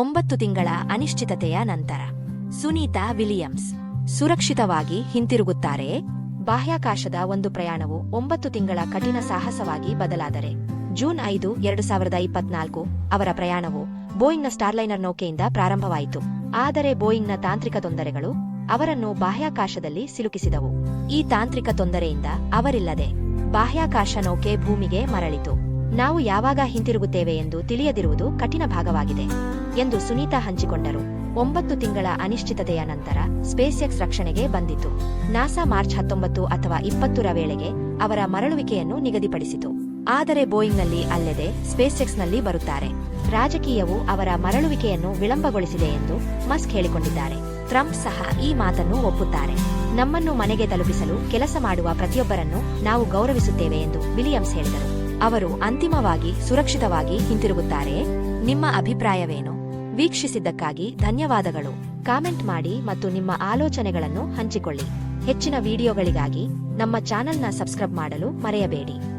ಒಂಬತ್ತು ತಿಂಗಳ ಅನಿಶ್ಚಿತತೆಯ ನಂತರ, ಸುನೀತಾ ವಿಲಿಯಮ್ಸ್ ಸುರಕ್ಷಿತವಾಗಿ ಹಿಂತಿರುಗುತ್ತಾರೆ. ಬಾಹ್ಯಾಕಾಶದ ಒಂದು ಪ್ರಯಾಣವು ಒಂಬತ್ತು ತಿಂಗಳ ಕಠಿಣ ಸಾಹಸವಾಗಿ ಬದಲಾದರೆ, ಜೂನ್ ಐದು, ಎರಡು ಸಾವಿರದ ಇಪ್ಪತ್ನಾಲ್ಕು ಅವರ ಪ್ರಯಾಣವು ಬೋಯಿಂಗ್ನ ಸ್ಟಾರ್ಲೈನರ್ ನೌಕೆಯಿಂದ ಪ್ರಾರಂಭವಾಯಿತು. ಆದರೆ ಬೋಯಿಂಗ್ನ ತಾಂತ್ರಿಕ ತೊಂದರೆಗಳು ಅವರನ್ನು ಬಾಹ್ಯಾಕಾಶದಲ್ಲಿ ಸಿಲುಕಿಸಿದವು. ಈ ತಾಂತ್ರಿಕ ತೊಂದರೆಯಿಂದ ಅವರಿಲ್ಲದೆ ಬಾಹ್ಯಾಕಾಶ ನೌಕೆ ಭೂಮಿಗೆ ಮರಳಿತು. ನಾವು ಯಾವಾಗ ಹಿಂತಿರುಗುತ್ತೇವೆ ಎಂದು ತಿಳಿಯದಿರುವುದು ಕಠಿಣ ಭಾಗವಾಗಿದೆ ಎಂದು ಸುನೀತಾ ಹಂಚಿಕೊಂಡರು. ಒಂಬತ್ತು ತಿಂಗಳ ಅನಿಶ್ಚಿತತೆಯ ನಂತರ ಸ್ಪೇಸ್ಎಕ್ಸ್ ರಕ್ಷಣೆಗೆ ಬಂದಿತು. ನಾಸಾ ಮಾರ್ಚ್ ಹತ್ತೊಂಬತ್ತು ಅಥವಾ ಇಪ್ಪತ್ತರ ವೇಳೆಗೆ ಅವರ ಮರಳುವಿಕೆಯನ್ನು ನಿಗದಿಪಡಿಸಿತು. ಆದರೆ ಬೋಯಿಂಗ್ನಲ್ಲಿ ಅಲ್ಲದೆ ಸ್ಪೇಸ್ಎಕ್ಸ್ನಲ್ಲಿ ಬರುತ್ತಾರೆ. ರಾಜಕೀಯವು ಅವರ ಮರಳುವಿಕೆಯನ್ನು ವಿಳಂಬಗೊಳಿಸಿದೆ ಎಂದು ಮಸ್ಕ್ ಹೇಳಿಕೊಂಡಿದ್ದಾರೆ. ಟ್ರಂಪ್ ಸಹ ಈ ಮಾತನ್ನು ಒಪ್ಪುತ್ತಾರೆ. ನಮ್ಮನ್ನು ಮನೆಗೆ ತಲುಪಿಸಲು ಕೆಲಸ ಮಾಡುವ ಪ್ರತಿಯೊಬ್ಬರನ್ನು ನಾವು ಗೌರವಿಸುತ್ತೇವೆ ಎಂದು ವಿಲಿಯಮ್ಸ್ ಹೇಳಿದರು. ಅವರು ಅಂತಿಮವಾಗಿ ಸುರಕ್ಷಿತವಾಗಿ ಹಿಂತಿರುಗುತ್ತಾರೆ. ನಿಮ್ಮ ಅಭಿಪ್ರಾಯವೇನು? ವೀಕ್ಷಿಸಿದ್ದಕ್ಕಾಗಿ ಧನ್ಯವಾದಗಳು. ಕಾಮೆಂಟ್ ಮಾಡಿ ಮತ್ತು ನಿಮ್ಮ ಆಲೋಚನೆಗಳನ್ನು ಹಂಚಿಕೊಳ್ಳಿ. ಹೆಚ್ಚಿನ ವಿಡಿಯೋಗಳಿಗಾಗಿ ನಮ್ಮ ಚಾನೆಲ್ನ ಸಬ್ಸ್ಕ್ರೈಬ್ ಮಾಡಲು ಮರೆಯಬೇಡಿ.